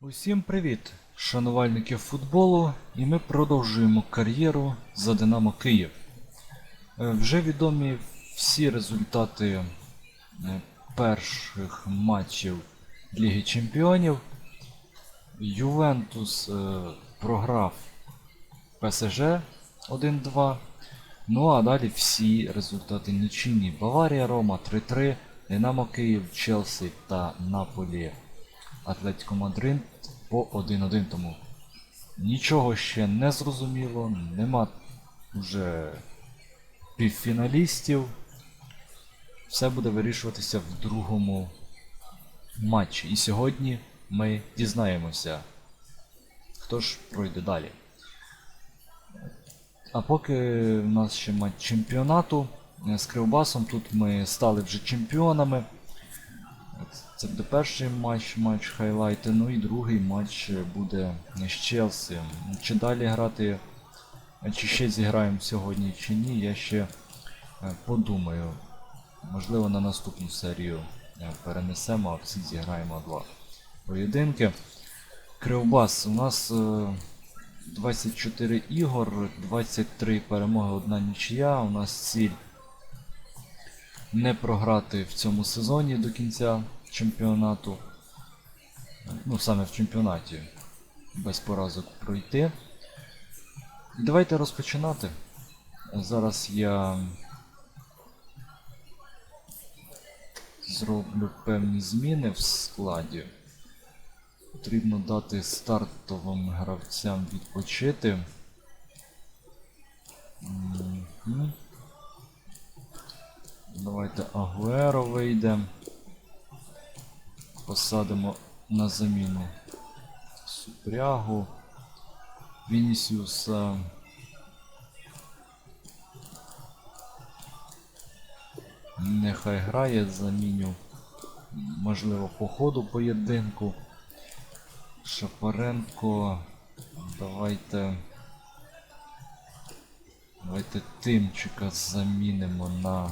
Усім привіт, шанувальники футболу, і ми продовжуємо кар'єру за Динамо Київ. Е, Вже відомі всі результати е, перших матчів Ліги Чемпіонів. Ювентус е, програв ПСЖ 1-2. Ну а далі всі результати нічийні. Баварія, Рома 3-3, Динамо Київ, Челсі та Наполі Атлетико Мадрид по 1-1. Тому нічого ще не зрозуміло, нема вже півфіналістів. Все буде вирішуватися в другому матчі. І сьогодні ми дізнаємося, хто ж пройде далі. А поки в нас ще матч чемпіонату з Кривбасом, тут ми стали вже чемпіонами. Це буде перший матч, матч хайлайти, ну і другий матч буде з Челсі. Чи далі грати, чи ще зіграємо сьогодні, чи ні, я ще е, подумаю. Можливо, на наступну серію е, перенесемо, а всі зіграємо два поєдинки. Кривбас, у нас е, 24 ігор, 23 перемоги, одна нічия. У нас ціль не програти в цьому сезоні до кінця чемпіонату. Ну, саме в чемпіонаті. Без поразок пройти. Давайте розпочинати. Зараз я зроблю певні зміни в складі. Потрібно дати стартовим гравцям відпочити. Давайте Агуеро вийде. Посадимо на заміну Супрягу. Вінісіуса. Нехай грає, заміню. Можливо, по ходу поєдинку. Шапаренко. Давайте. Давайте Тимчика замінимо на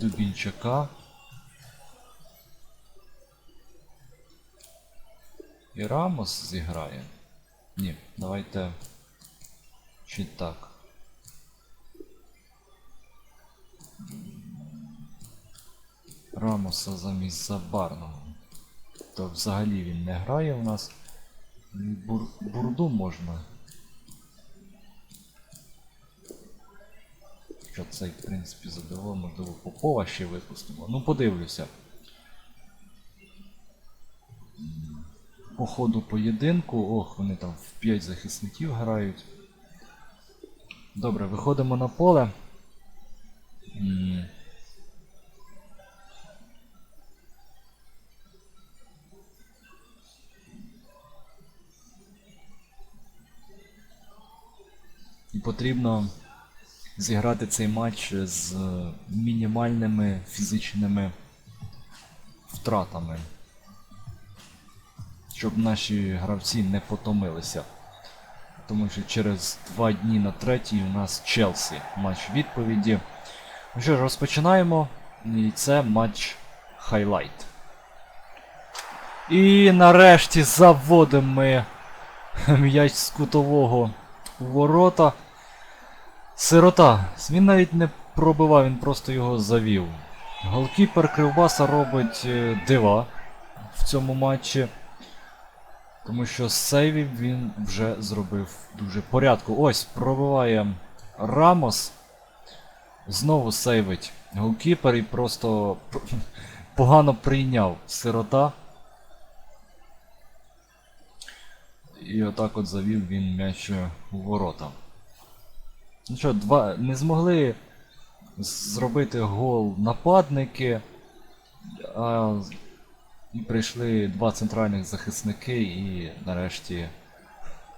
Дубінчака. І Рамос зіграє. Ні, давайте. Чи так. Рамоса замість Забарного. То взагалі він не грає у нас. Бур... Бурду можна. Що цей, в принципі, задоволено, можливо, Попова ще випустимо. Ну, подивлюся. По ходу поєдинку. Ох, вони там в 5 захисників грають. Добре, виходимо на поле. І потрібно зіграти цей матч з мінімальними фізичними втратами. Щоб наші гравці не потомилися. Тому що через два дні на третій у нас Челсі матч відповіді. Ну що ж, розпочинаємо. І це матч хайлайт. І нарешті заводимо ми м'яч з кутового ворота. Сирота. Він навіть не пробивав, він просто його завів. Голкіпер Кривбаса робить е, дива в цьому матчі. Тому що з сейвів він вже зробив дуже порядку. Ось, пробиває Рамос. Знову сейвить голкіпер і просто погано прийняв сирота. І отак от завів він м'яч у ворота. Ну що, два. Не змогли зробити гол нападники. А і прийшли два центральних захисники і нарешті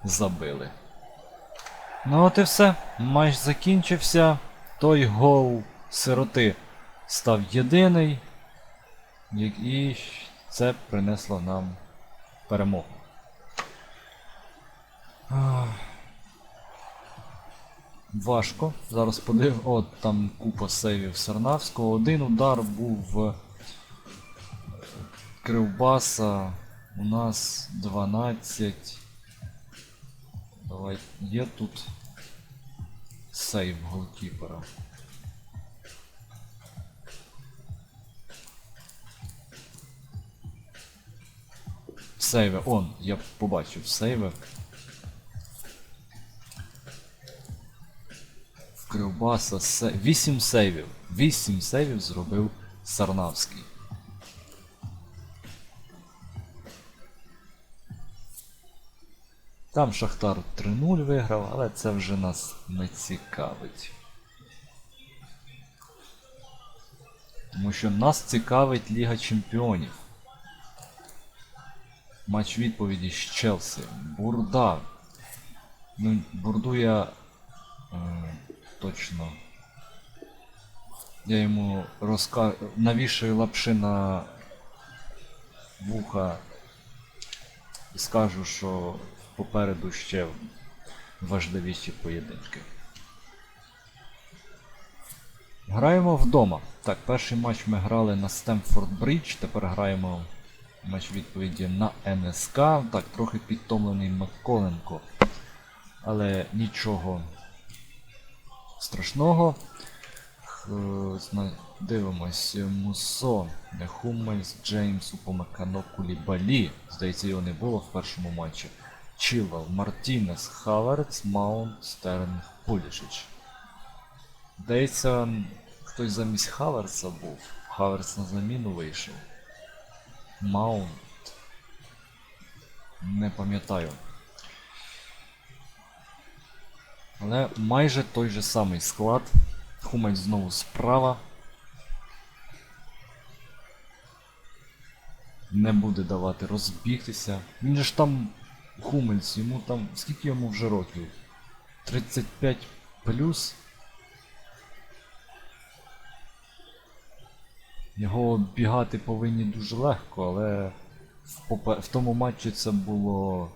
забили. Ну от і все. Матч закінчився. Той гол сироти став єдиний. І це принесло нам перемогу. Важко. Зараз подив. От там купа сейвів Сарнавського. Один удар був в Кривбаса у нас 12. Давай, є тут сейв голкіпера. Сейви, он, я побачив сейви. Кривбаса се... 8 сейвів. 8 сейвів зробив Сарнавський. Там Шахтар 3-0 виграв, але це вже нас не цікавить. Тому що нас цікавить Ліга Чемпіонів. Матч відповіді з Челсі. Бурда. Ну, бурду я е, точно. Я йому розка... навішаю лапши на вуха і скажу, що попереду ще важливіші поєдинки. Граємо вдома. Так, перший матч ми грали на Стемфорд Бридж, тепер граємо матч відповіді на НСК. Так, трохи підтомлений Макколенко. Але нічого страшного. Дивимось. Мусо, Хумельс, Джеймс, Упомекано, Кулібалі. Здається, його не було в першому матчі. Чилвел, Мартінес, Хаверц, Маунт, Стернг, Пулішич. Здається, хтось замість Хаверца був. Хаверц на заміну вийшов. Маунт. Не пам'ятаю. Але майже той же самий склад. Хумець знову справа. Не буде давати розбігтися. Він же ж там Хумельс, йому там. Скільки йому вже років? 35 плюс. Його бігати повинні дуже легко, але в тому матчі це було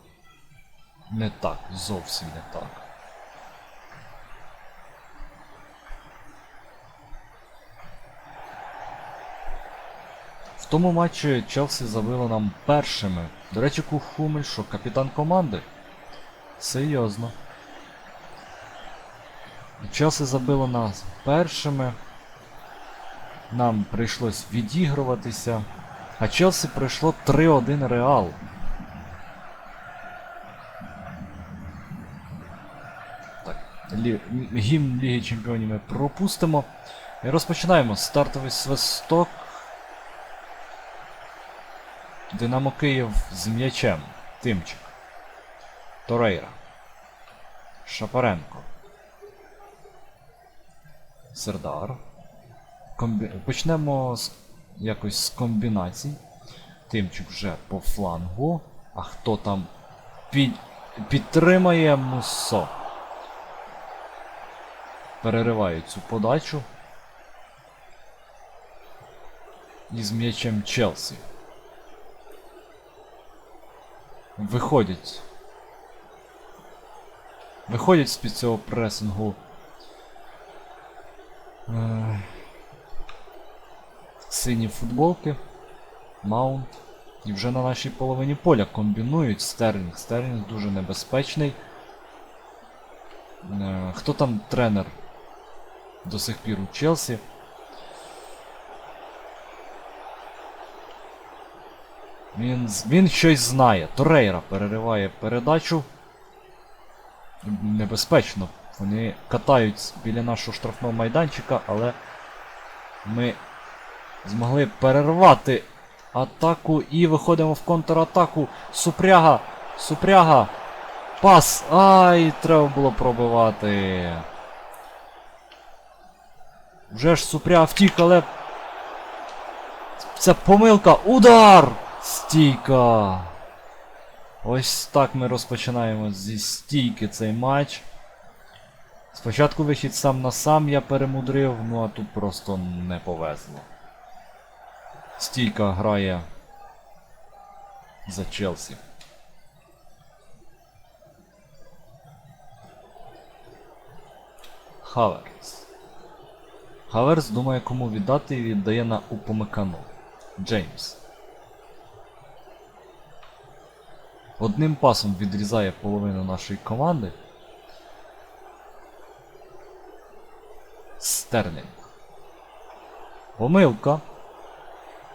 не так, зовсім не так. В тому матчі Челсі забило нам першими. До речі, Кухумель, що капітан команди. Серйозно. Челсі забило нас першими. Нам прийшлось відігруватися. А Челсі пройшло 3-1 Реал. Так, лі... гімн Ліги Чемпіонів ми пропустимо. І розпочинаємо стартовий свисток. Динамо Київ з м'ячем. Тимчик. Торейра. Шапаренко. Сердар. Комбі... Почнемо з... якось з комбінацій. Тимчик вже по флангу. А хто там під... підтримає Мусо? Перериває цю подачу. І з м'ячем Челсі. Виходять. Виходять з-під цього пресингу. Е, Сині футболки. Маунт. І вже на нашій половині поля комбінують Стерлінг. Стерлінг дуже небезпечний. Е, Хто там тренер до сих пір у Челсі? Він, він щось знає. Торейра перериває передачу. Небезпечно. Вони катають біля нашого штрафного майданчика, але ми змогли перервати атаку і виходимо в контратаку. Супряга! Супряга! Пас! Ай, треба було пробивати. Вже ж Супряга втік, але. Це помилка! Удар! Стійка! Ось так ми розпочинаємо зі стійки цей матч. Спочатку вихід сам на сам я перемудрив, ну а тут просто не повезло. Стійка грає за Челсі. Хаверс. Хаверс думає, кому віддати і віддає на Упомикану. Джеймс. Одним пасом відрізає половину нашої команди. Стерлінг. Помилка.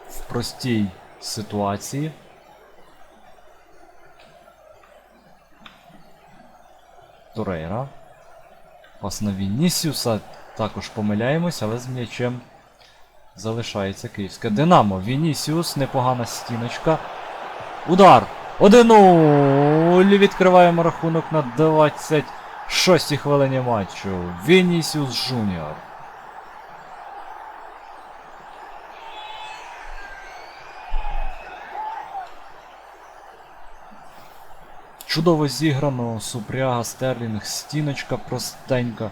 В простій ситуації. Торейра. Пас на Вінісіуса. Також помиляємось, але з м'ячем залишається київське. Динамо. Вінісіус, непогана стіночка. Удар! 1-0! Відкриваємо рахунок на 26-й хвилині матчу. Вінісіус Жуніор. Чудово зіграно, супряга, стерлінг, стіночка простенька.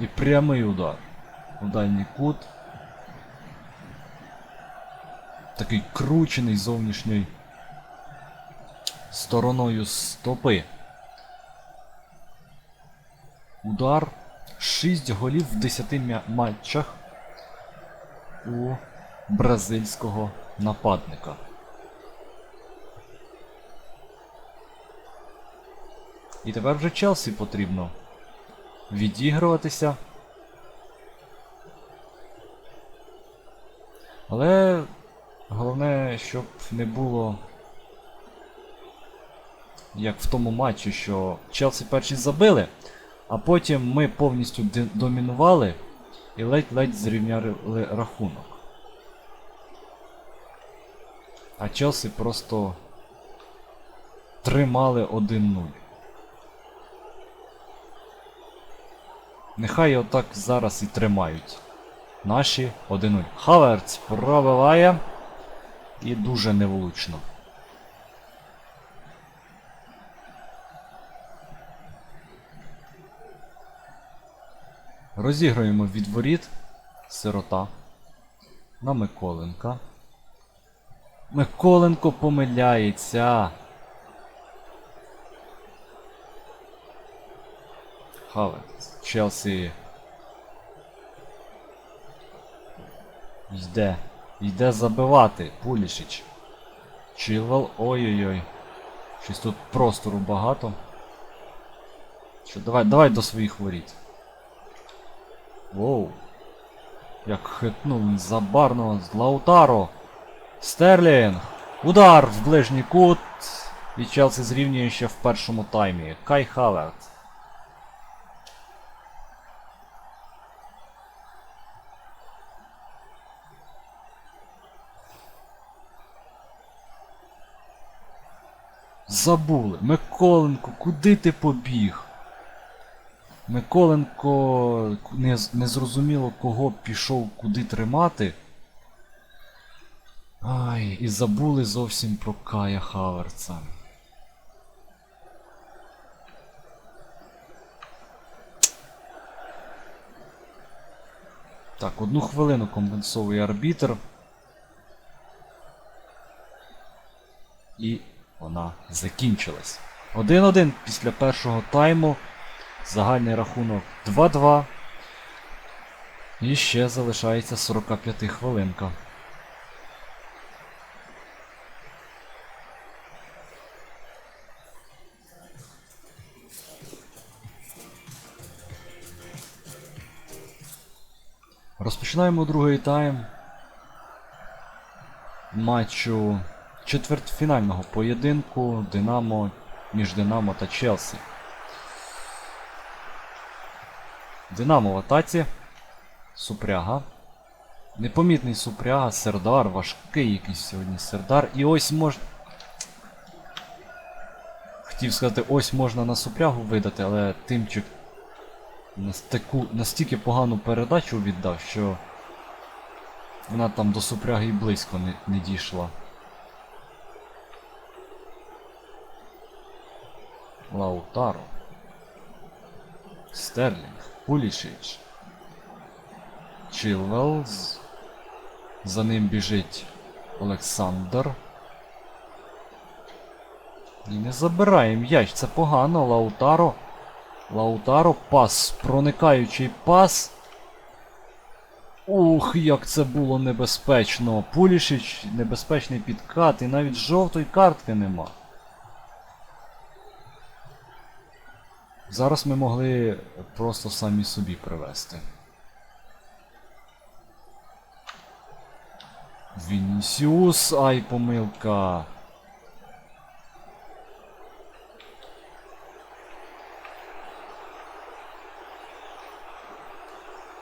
І прямий удар. У дальній кут. Такий кручений зовнішньою стороною стопи. Удар. 6 голів в 10 матчах у бразильського нападника. І тепер вже Челсі потрібно відігруватися. Але щоб не було як в тому матчі, що Челсі перші забили, а потім ми повністю домінували і ледь-ледь зрівняли рахунок. А Челсі просто тримали 1-0. Нехай отак зараз і тримають. Наші 1-0. Хаверц пробиває. І дуже невлучно. Розіграємо від воріт. Сирота. На Миколенка. Миколенко помиляється. Хаверц. Челсі. Йде. Йде забивати. Пулішич. Чилвел. Ой-ой-ой. Щось тут простору багато. Що, давай, давай до своїх воріт. Воу. Як хитнув він з Лаутаро. Стерлінг. Удар в ближній кут. І Челсі зрівнює ще в першому таймі. Кай Хаверт. Забули. Миколенко, куди ти побіг? Миколенко не, не зрозуміло кого пішов куди тримати. Ай, і забули зовсім про Кая Хаверца. Так, одну хвилину компенсовує арбітр. І вона закінчилась. 1-1 після першого тайму. Загальний рахунок 2-2. І ще залишається 45 хвилинка. Розпочинаємо другий тайм матчу четвертьфінального поєдинку Динамо між Динамо та Челсі. Динамо в атаці. Супряга. Непомітний Супряга, Сердар, важкий якийсь сьогодні Сердар. І ось можна. Хотів сказати, ось можна на Супрягу видати, але Тимчик настику, настільки погану передачу віддав, що вона там до Супряги і близько не, не дійшла. Лаутаро. Стерлінг. Пулішич. Чилвелз. За ним біжить Олександр. І не забирає м'яч, це погано, Лаутаро. Лаутаро пас, проникаючий пас. Ух, як це було небезпечно. Пулішич, небезпечний підкат, і навіть жовтої картки нема. Зараз ми могли просто самі собі привести. Вінісіус, ай, помилка.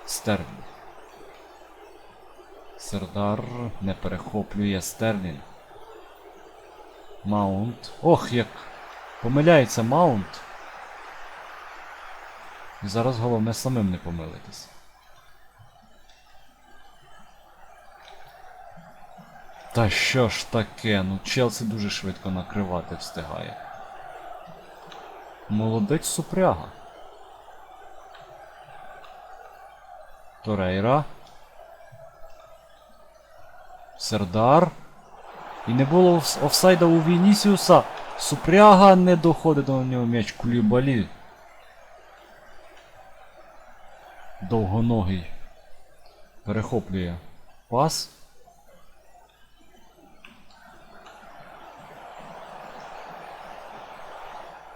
Стерлінг. Сердар не перехоплює Стерлінг. Маунт. Ох, як помиляється Маунт. І зараз головне самим не помилитись. Та що ж таке? Ну Челсі дуже швидко накривати встигає. Молодець супряга. Торейра. Сердар. І не було офсайда у Вінісіуса. Супряга не доходить до нього м'яч Кулібалі. Довгоногий. Перехоплює пас.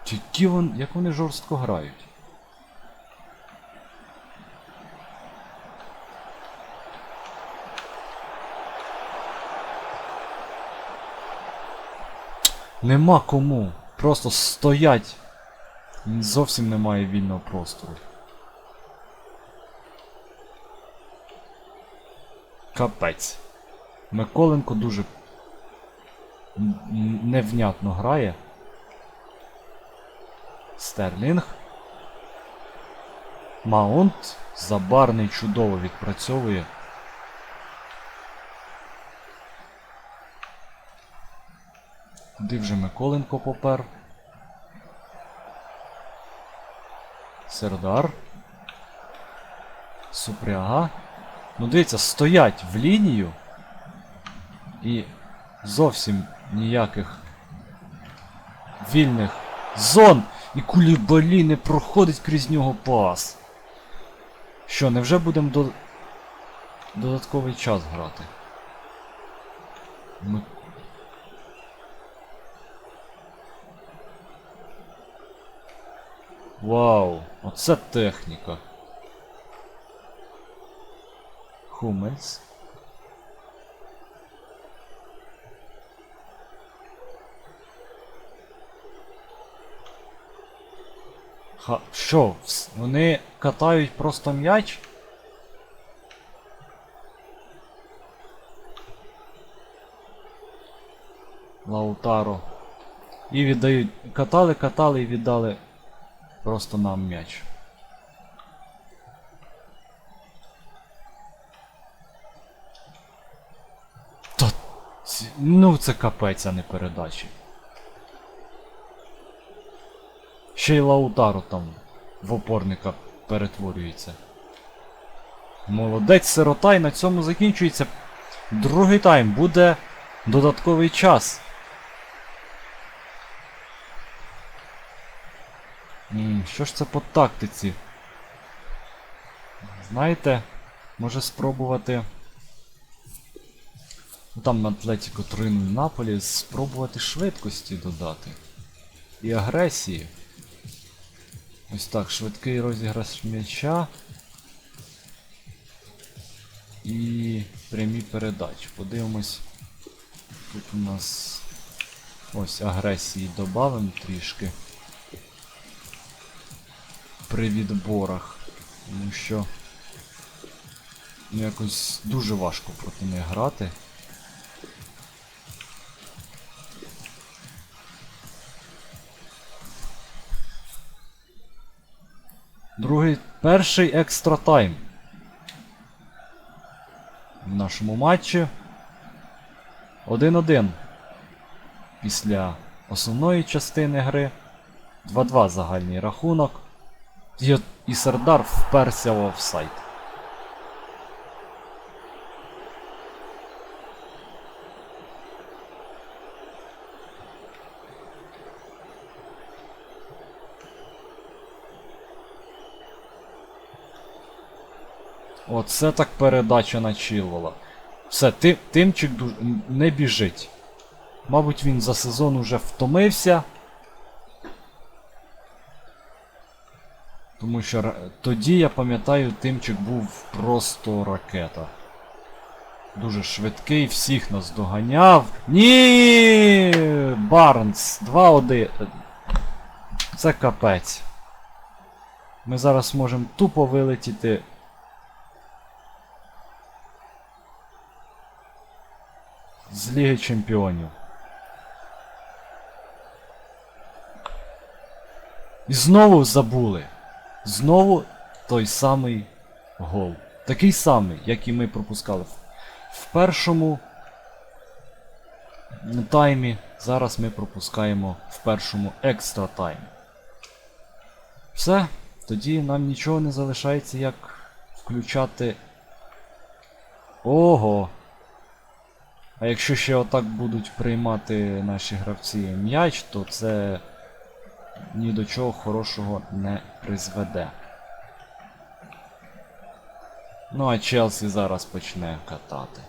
Які вон, як вони жорстко грають. Нема кому. Просто стоять. Зовсім немає вільного простору. Капець. Миколенко дуже невнятно грає. Стерлінг. Маунт. Забарний чудово відпрацьовує. Куди вже Миколенко попер? Сердар. Супряга. Ну дивіться, стоять в лінію. І зовсім ніяких вільних зон. І кулібалі не проходить крізь нього пас. Що, невже будемо до... додатковий час грати? Ми... Вау, оце техніка. Хумельс. Ха, що? Вони катають просто м'яч? Лаутаро. І віддають. Катали, катали і віддали просто нам м'яч. Ці- ну це капець, а не передачі. Ще й Лаутаро там в опорника перетворюється. Молодець сирота і на цьому закінчується. Другий тайм буде додатковий час. Що ж це по тактиці? Знаєте, може спробувати. Ну, Там Атлетіко 3 Наполі спробувати швидкості додати. І агресії. Ось так, швидкий розіграш м'яча. І прямі передачі. Подивимось. Тут у нас ось агресії додамо трішки. При відборах. Тому що ну, якось дуже важко проти них грати. Другий, перший екстра тайм. В нашому матчі 1-1. Після основної частини гри 2-2 загальний рахунок. І, Сардар вперся в офсайд. Оце так передача на Чилвола. Все, ти, Тимчик не біжить. Мабуть, він за сезон уже втомився. Тому що тоді, я пам'ятаю, Тимчик був просто ракета. Дуже швидкий, всіх нас доганяв. Ні! Барнс, 2-1. Це капець. Ми зараз можемо тупо вилетіти. З Ліги Чемпіонів. І знову забули. Знову той самий гол. Такий самий, як і ми пропускали в, першому таймі. Зараз ми пропускаємо в першому екстра таймі. Все, тоді нам нічого не залишається, як включати. Ого! А якщо ще отак будуть приймати наші гравці м'яч, то це ні до чого хорошого не призведе. Ну а Челсі зараз почне катати.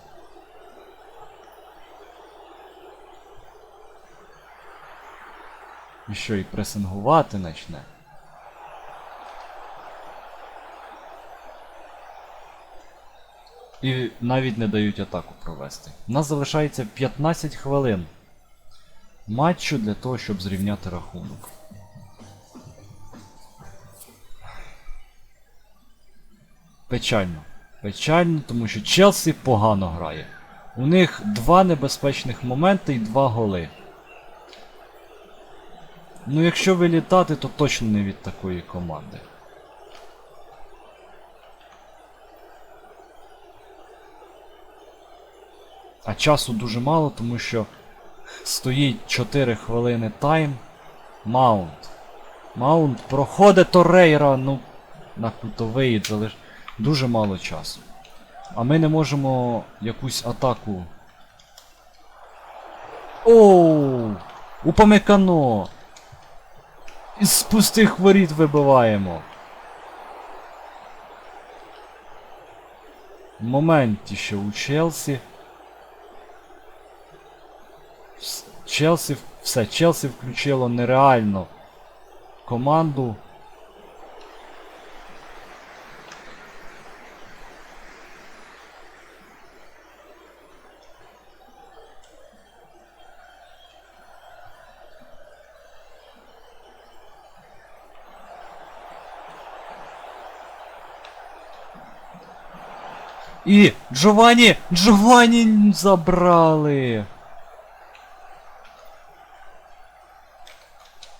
І що, і пресингувати почне? І навіть не дають атаку провести. У нас залишається 15 хвилин матчу для того, щоб зрівняти рахунок. Печально. Печально, тому що Челсі погано грає. У них два небезпечних моменти і два голи. Ну, якщо вилітати, то точно не від такої команди. А часу дуже мало, тому що стоїть 4 хвилини тайм. Маунт. Маунт проходить Торейра, ну, на кутовий залиш... Дуже мало часу. А ми не можемо якусь атаку. Оу! Упамекано! Із пустих воріт вибиваємо. В моменті ще у Челсі. Челсі, все, Челсі включило нереально команду. І Джованні! Джованні забрали!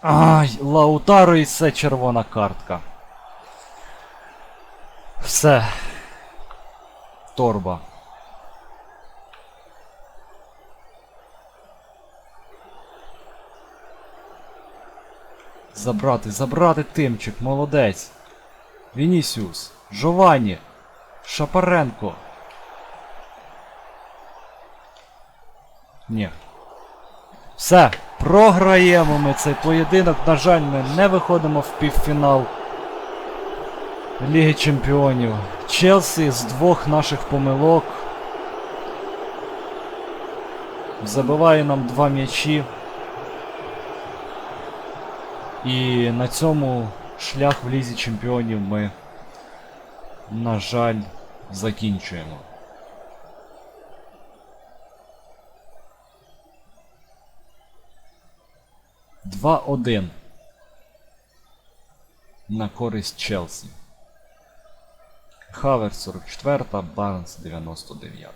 Ай, Лаутаро і це червона картка. Все. Торба. Забрати, забрати тимчик, молодець. Вінісіус, Жованні, Шапаренко. Ні. Все, програємо ми цей поєдинок. На жаль, ми не виходимо в півфінал Ліги Чемпіонів. Челсі з двох наших помилок. Забиває нам два м'ячі. І на цьому шлях в Лізі Чемпіонів ми, на жаль, закінчуємо. Два-один на користь Челсі. Хавер 44, Барнс 99.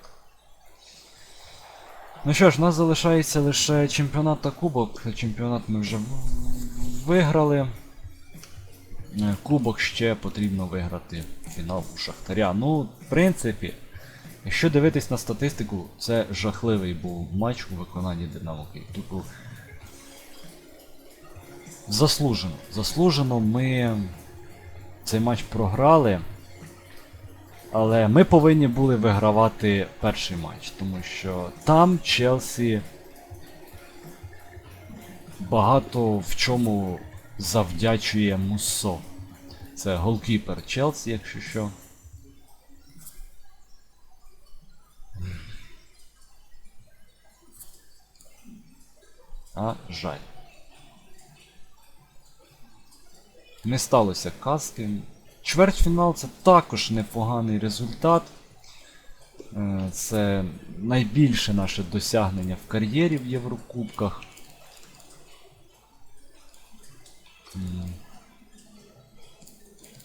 Ну що ж, у нас залишається лише чемпіонат та кубок. Чемпіонат ми вже виграли. Е, Кубок ще потрібно виграти фінал у Шахтаря. Ну, в принципі, якщо дивитись на статистику, це жахливий був матч у виконанні Динамо Київ. Заслужено. Заслужено ми цей матч програли. Але ми повинні були вигравати перший матч, тому що там Челсі багато в чому завдячує Муссо. Це голкіпер Челсі, якщо що. А жаль. Не сталося каски. Чвертьфінал це також непоганий результат. Е, Це найбільше наше досягнення в кар'єрі в Єврокубках.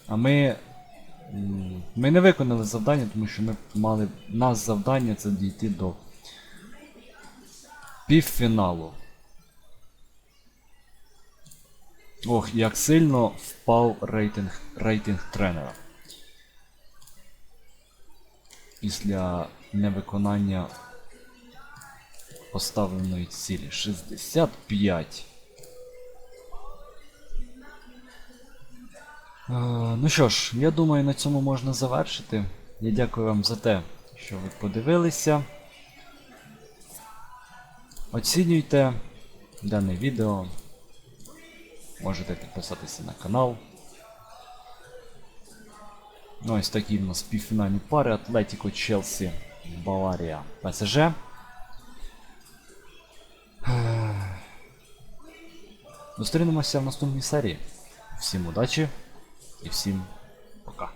А ми. Ми не виконали завдання, тому що ми мали. Нас завдання це дійти до півфіналу. Ох, як сильно впав рейтинг, рейтинг тренера. Після невиконання поставленої цілі 65. Е, Ну що ж, я думаю, на цьому можна завершити. Я дякую вам за те, що ви подивилися. Оцінюйте дане відео. Можете підписатися на канал. Ну, ось такі в нас півфінальні пари Атлетіко Челсі, Баварія, ПСЖ. Зустрінемося в наступній серії. Всім удачі і всім пока.